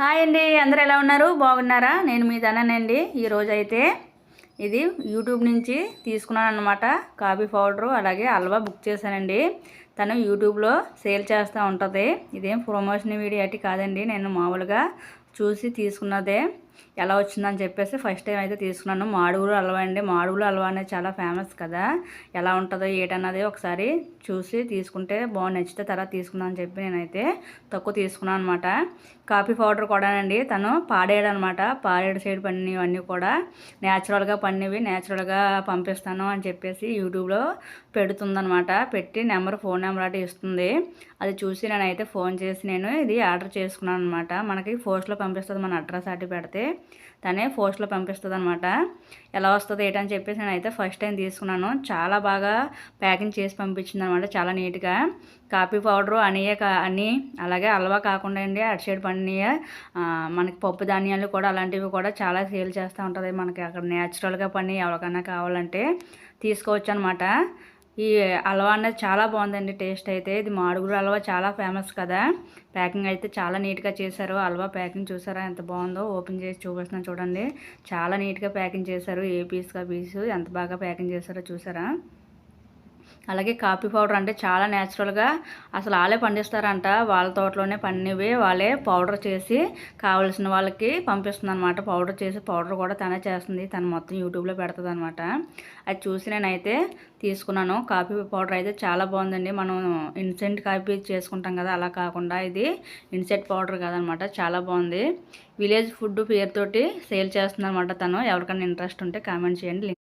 Hi అండి అందరూ ఎలా ఉన్నారు? బాగున్నారా? నేను మీ ధనండి ఈరోజు అయితే ఇది యూట్యూబ్ నుంచి తీసుకున్నాను అనమాట కాఫీ పౌడరు అలాగే హల్వా బుక్ చేశానండి. తను యూట్యూబ్లో సేల్ చేస్తూ ఉంటుంది. ఇదేం ప్రమోషన్ వీడియో అయితే కాదండి. నేను మామూలుగా చూసి తీసుకున్నదే. ఎలా వచ్చిందని చెప్పేసి ఫస్ట్ టైం అయితే తీసుకున్నాను. మాడుగులు హల్వా అండి. మాడుగులు హల్వా అనేది చాలా ఫేమస్ కదా. ఎలా ఉంటుందో ఏటన్నది ఒకసారి చూసి తీసుకుంటే బాగా నచ్చితే తర్వాత తీసుకుందాం అని చెప్పి నేనైతే తక్కువ తీసుకున్నాను అనమాట కాఫీ పౌడర్ కూడానండి. తను పాడేడు అనమాట పాడేడు సైడ్ పన్నివన్నీ కూడా న్యాచురల్గా పన్నివి న్యాచురల్గా పంపిస్తాను అని చెప్పేసి యూట్యూబ్లో పెడుతుందనమాట పెట్టి నెంబర్ ఫోన్ నెంబర్ అంటే ఇస్తుంది. అది చూసి నేనైతే ఫోన్ చేసి నేను ఇది ఆర్డర్ చేసుకున్నాను అనమాట మనకి పోస్ట్లో పంపిస్తుంది మన అడ్రస్ అటు పెడితే. తనే పోస్ట్లో పంపిస్తుంది అనమాట ఎలా వస్తుంది ఏంటని చెప్పేసి నేను అయితే ఫస్ట్ టైం తీసుకున్నాను. చాలా బాగా ప్యాకింగ్ చేసి పంపించింది అనమాట చాలా నీట్గా. కాఫీ పౌడరు అనియ కా అని అలాగే అల్వా కాకుండా అండి అటు సైడ్ పండియ మనకి పప్పు ధాన్యాలు కూడా అలాంటివి కూడా చాలా సేల్ చేస్తూ ఉంటుంది. మనకి అక్కడ న్యాచురల్గా పని ఎవరికైనా కావాలంటే తీసుకోవచ్చు అనమాట ఈ హల్వా అనేది చాలా బాగుందండి టేస్ట్ అయితే. ఇది మాడుగురు హల్వా చాలా ఫేమస్ కదా. ప్యాకింగ్ అయితే చాలా నీట్గా చేశారు. హల్వా ప్యాకింగ్ చూసారా ఎంత బాగుందో? ఓపెన్ చేసి చూపిస్తున్నాను చూడండి. చాలా నీట్గా ప్యాకింగ్ చేశారు. ఏ పీస్గా పీసు ఎంత బాగా ప్యాకింగ్ చేశారో చూసారా? అలాగే కాఫీ పౌడర్ అంటే చాలా న్యాచురల్గా అసలు వాళ్ళే పండిస్తారంట. వాళ్ళ తోటలోనే పండివి వాళ్ళే పౌడర్ చేసి కావలసిన వాళ్ళకి పంపిస్తుంది అనమాట పౌడర్ చేసి పౌడర్ కూడా తనే చేస్తుంది. తను మొత్తం యూట్యూబ్లో పెడుతుంది అనమాట అది చూసి నేనైతే తీసుకున్నాను. కాఫీ పౌడర్ అయితే చాలా బాగుందండి. మనం ఇన్సెంట్ కాఫీ చేసుకుంటాం కదా అలా కాకుండా ఇది ఇన్సెంట్ పౌడర్ కదనమాట చాలా బాగుంది. విలేజ్ ఫుడ్ పేరుతోటి సేల్ చేస్తుంది అనమాట తను. ఎవరికైనా ఇంట్రెస్ట్ ఉంటే కామెంట్ చేయండి.